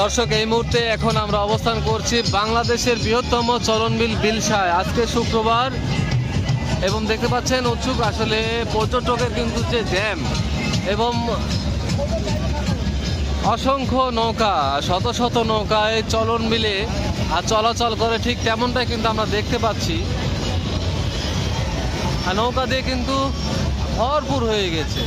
দর্শক, এই মুহূর্তে এখন আমরা অবস্থান করছি বাংলাদেশের বৃহত্তম চলনবিল বিলসায় আজকে শুক্রবার এবং দেখতে পাচ্ছেন উৎসুক, আসলে পর্যটকের কিন্তু যে জ্যাম এবং অসংখ্য নৌকা, শত শত নৌকায় চলন মিলে আর চলাচল করে ঠিক তেমনটাই কিন্তু আমরা দেখতে পাচ্ছি। আর নৌকা দিয়ে কিন্তু ভরপুর হয়ে গেছে।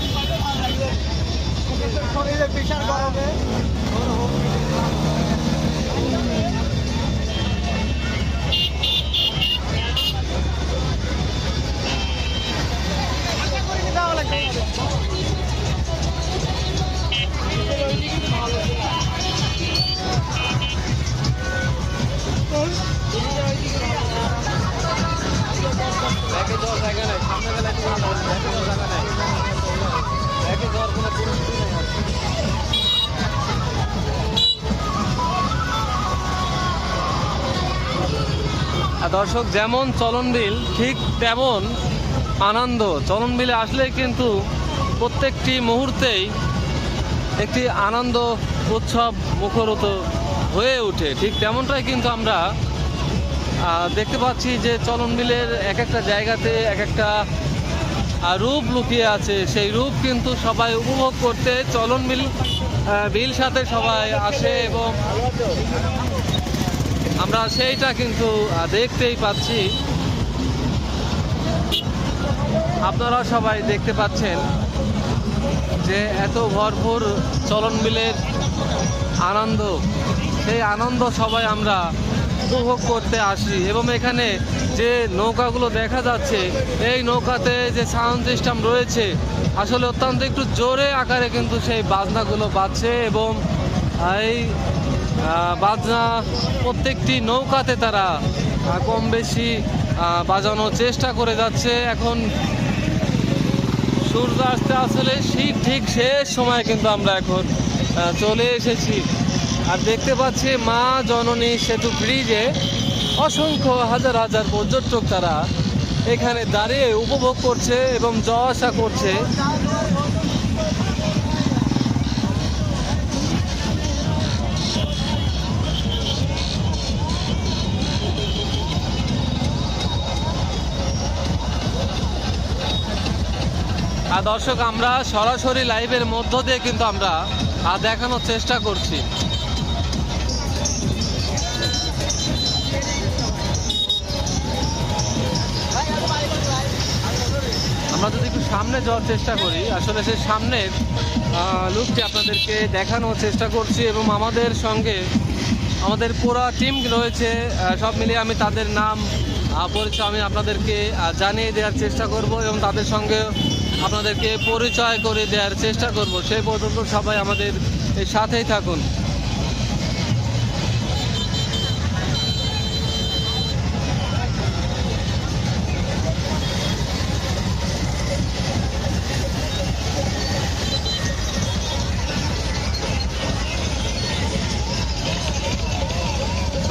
দর্শক, যেমন চলন বিল ঠিক তেমন আনন্দ। চলন বিলে আসলে কিন্তু প্রত্যেকটি মুহূর্তেই একটি আনন্দ উৎসব মুখরত হয়ে ওঠে। ঠিক তেমনটাই কিন্তু আমরা দেখতে পাচ্ছি যে চলন বিলের এক একটা জায়গাতে এক একটা রূপ লুকিয়ে আছে। সেই রূপ কিন্তু সবাই উপভোগ করতে চলন বিল বিল সাথে সবাই আসে এবং আমরা সেইটা কিন্তু দেখতেই পাচ্ছি। আপনারা সবাই দেখতে পাচ্ছেন যে এত ভরপুর চলন বিলের আনন্দ। সেই আনন্দ সবাই আমরা উপভোগ করতে আসি এবং এখানে যে নৌকাগুলো দেখা যাচ্ছে, এই নৌকাতে যে সাউন্ড সিস্টেম রয়েছে, আসলে অত্যন্ত একটু জোরে আকারে কিন্তু সেই বাজনাগুলো বাজছে এবং এই বাজনা প্রত্যেকটি নৌকাতে তারা কম বেশি বাজানোর চেষ্টা করে যাচ্ছে। এখন সূর্য আসতে আসলে শীত ঠিক শেষ সময় কিন্তু আমরা এখন চলে এসেছি। আর দেখতে পাচ্ছি মা জননী সেতু ব্রিজে অসংখ্য হাজার হাজার পর্যটক তারা এখানে দাঁড়িয়ে উপভোগ করছে এবং আসা করছে দর্শক, আমরা সরাসরি লাইভের মধ্য দিয়ে কিন্তু আমরা দেখানোর চেষ্টা করছি। আমরা যদি একটু সামনে যাওয়ার চেষ্টা করি, আসলে সেই সামনের লুকটি আপনাদেরকে দেখানোর চেষ্টা করছি এবং আমাদের সঙ্গে আমাদের পুরো টিম রয়েছে সব মিলিয়ে আমি তাদের নাম পরিচয় আমি আপনাদেরকে জানিয়ে দেওয়ার চেষ্টা করব এবং তাদের সঙ্গে আপনাদেরকে পরিচয় করে দেওয়ার চেষ্টা করব। সেই পর্যন্ত সবাই আমাদের সাথেই থাকুন।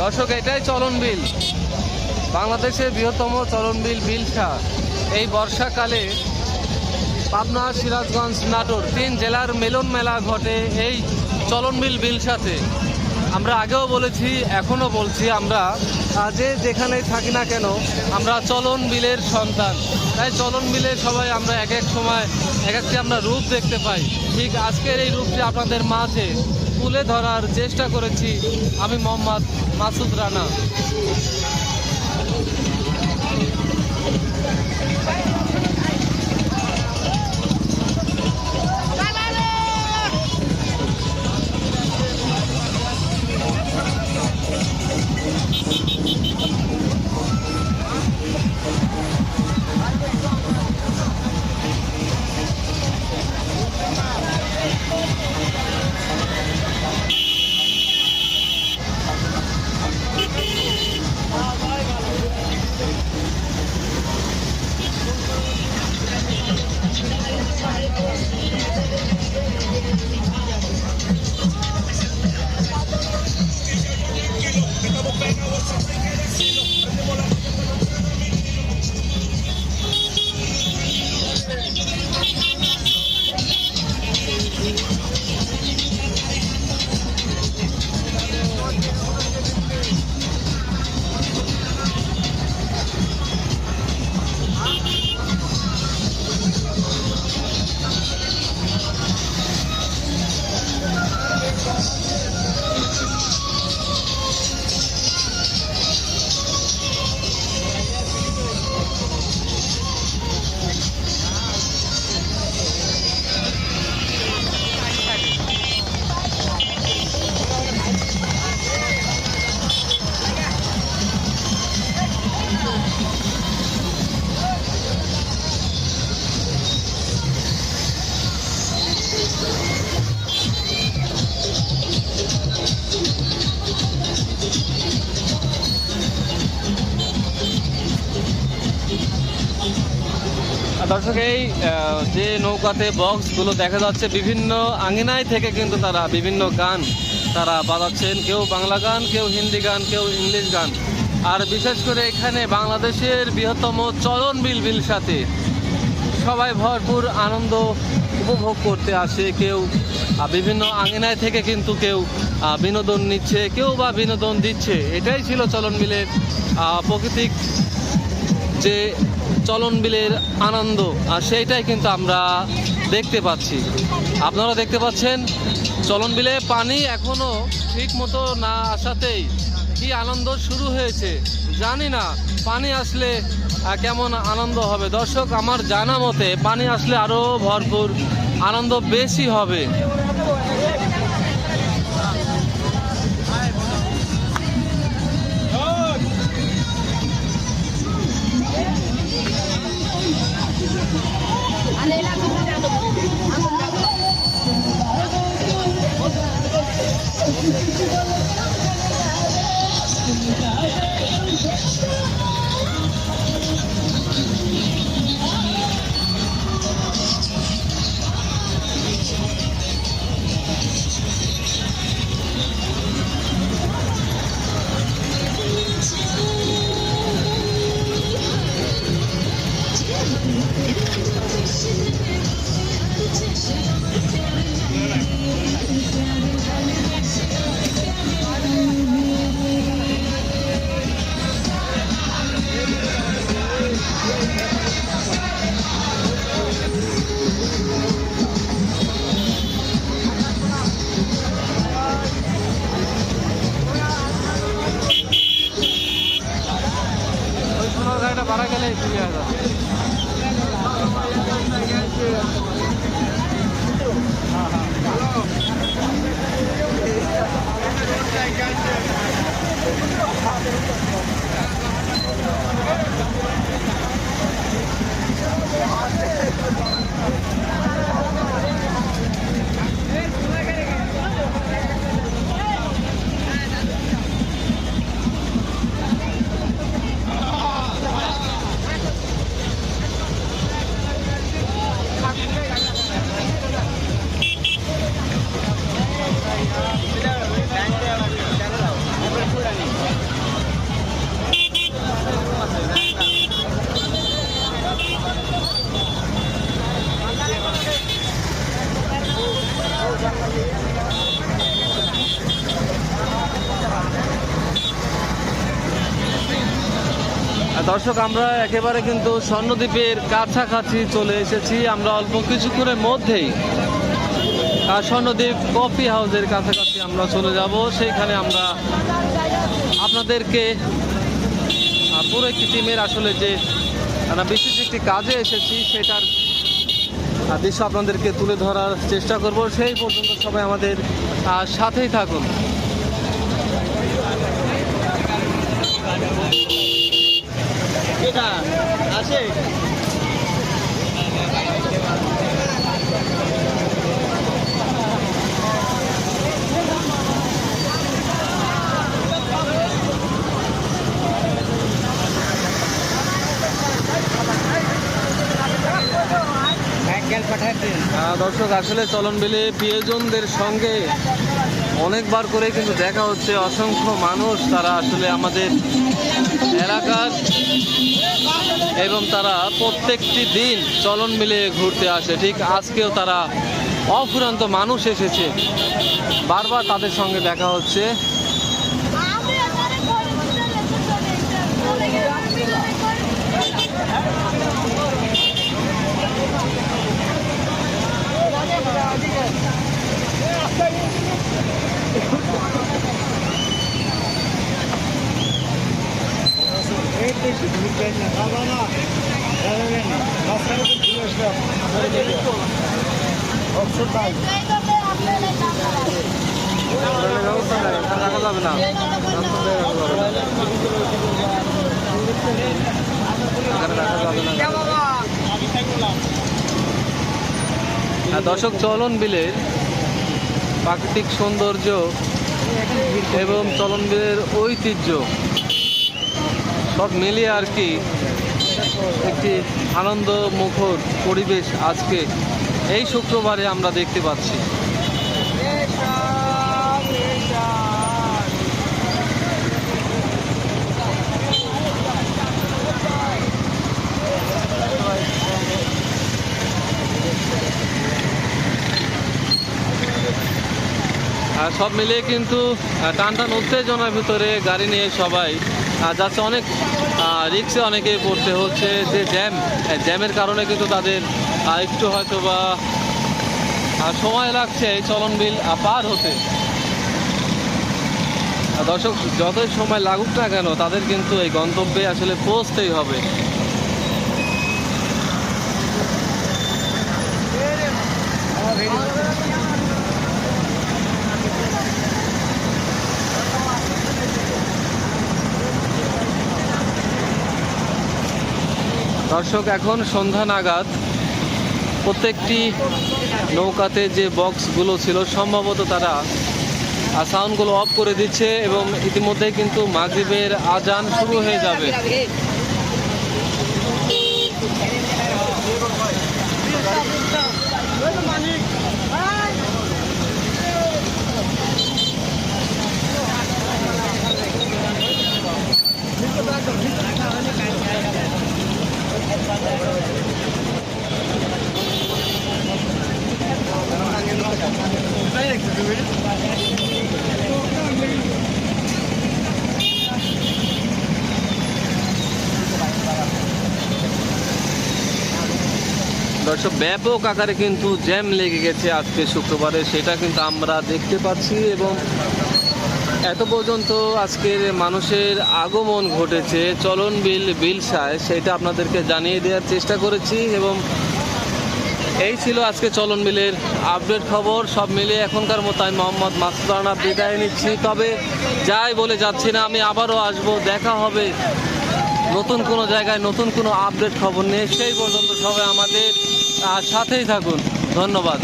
দর্শক, এটাই চলন বিল। বাংলাদেশের বৃহত্তম চলন বিল বিলসা এই বর্ষাকালে পাবনা সিরাজগঞ্জ নাটোর তিন জেলার মিলন মেলা ঘটে এই চলন বিল বিলসাতে আমরা আগেও বলেছি এখনও বলছি আমরা আহ, যে যেখানেই থাকি না কেন আমরা চলন বিলের সন্তান। তাই চলন বিলে সবাই আমরা এক এক সময় এক একটি আমরা রূপ দেখতে পাই। ঠিক আজকের এই রূপটি আপনাদের মাঝে তুলে ধরার চেষ্টা করেছি আমি মোহাম্মদ মাসুদ রানা। দর্শক এই যে নৌকাতে বক্সগুলো দেখা যাচ্ছে বিভিন্ন আঙিনায় থেকে কিন্তু তারা বিভিন্ন গান তারা বাজাচ্ছেন। কেউ বাংলা গান কেউ হিন্দি গান কেউ ইংলিশ গান। আর বিশেষ করে এখানে বাংলাদেশের বৃহত্তম চলন বিল বিল সাথে সবাই ভরপুর আনন্দ উপভোগ করতে আসে। কেউ বিভিন্ন আঙিনায় থেকে কিন্তু কেউ বিনোদন নিচ্ছে কেউ বা বিনোদন দিচ্ছে। এটাই ছিল চলন বিলের আহ, প্রাকৃতিক যে চলন বিলের আনন্দ, আর সেইটাই কিন্তু আমরা দেখতে পাচ্ছি। আপনারা দেখতে পাচ্ছেন, চলন বিলে পানি এখনও ঠিক মতো না আসাতেই কি আনন্দ শুরু হয়েছে, জানি না। পানি আসলে কেমন আনন্দ হবে? দর্শক, আমার জানা মতে পানি আসলে আরও ভরপুর আনন্দ বেশি হবে। দর্শক, আমরা একেবারে কিন্তু স্বর্ণদ্বীপের কাছাকাছি চলে এসেছি। আমরা অল্প কিছুক্ষণের মধ্যেই স্বর্ণদ্বীপ কফি হাউসের কাছাকাছি আমরা চলে যাব। সেইখানে আমরা আপনাদেরকে পুরো একটি টিমের আসলে যে বিশেষ একটি কাজে এসেছি, সেটার দৃশ্য আপনাদেরকে তুলে ধরার চেষ্টা করব। সেই পর্যন্ত সবাই আমাদের সাথেই থাকুন। আছে। দর্শক, আসলে চলন বিলে প্রিয়জনদের সঙ্গে অনেকবার করে কিন্তু দেখা হচ্ছে। অসংখ্য মানুষ তারা আসলে আমাদের এলাকার এবং তারা প্রত্যেকটি দিন চলন মিলে ঘুরতে আসে। ঠিক আজকেও তারা অফুরান্ত মানুষ এসেছে। বারবার তাদের সঙ্গে দেখা হচ্ছে আমি এখানে করে চলে চলে এইভাবে আপনারা ট্রেনের ব্যবস্থা নেই, এখানে আর দর্শক, চলন বিলের প্রাকৃতিক সৌন্দর্য এবং চলন বিলের ঐতিহ্য সব মিলিয়ে আর কি একটি আনন্দ মুখর পরিবেশ আজকে এই শুক্রবারে আমরা দেখতে পাচ্ছি। আর সব মিলিয়ে কিন্তু টান টান উত্তেজনার ভিতরে গাড়ি নিয়ে সবাই যাচ্ছে অনেক রিক্সে অনেকে পড়তে হচ্ছে। যে জ্যাম জ্যামের কারণে কিন্তু তাদের আহ, একটু হয়তো বা সময় লাগছে এই চলন বিল পার হতে। দর্শক যতই সময় লাগুক না কেন তাদের কিন্তু এই গন্তব্যে আসলে পৌঁছতেই হবে। দর্শক এখন সন্ধ্যা নাগাদ। প্রত্যেকটি নৌকাতে যে বক্সগুলো ছিল, সম্ভবত তারা সাউন্ডগুলো অফ করে দিচ্ছে এবং ইতিমধ্যে কিন্তু মাঝিবের আজান শুরু হয়ে যাবে। দর্শক, ব্যাপক আকারে কিন্তু জ্যাম লেগে গেছে আজকে শুক্রবারে। সেটা কিন্তু আমরা দেখতে পাচ্ছি এবং এত পর্যন্ত আজকের মানুষের আগমন ঘটেছে। চলন বিল বিলসায় সেটা আপনাদেরকে জানিয়ে দেওয়ার চেষ্টা করেছি এবং এই ছিল আজকে চলন বিলের আপডেট খবর। সব মিলে এখনকার মতো আমি মোহাম্মদ মাসুদ রানা বিদায় নিচ্ছি। তবে যাই বলে যাচ্ছি না, আমি আবারও আসব। দেখা হবে নতুন কোনো জায়গায় নতুন কোনো আপডেট খবর নিয়ে সেই পর্যন্ত সবাই আমাদের সাথেই থাকুন। ধন্যবাদ।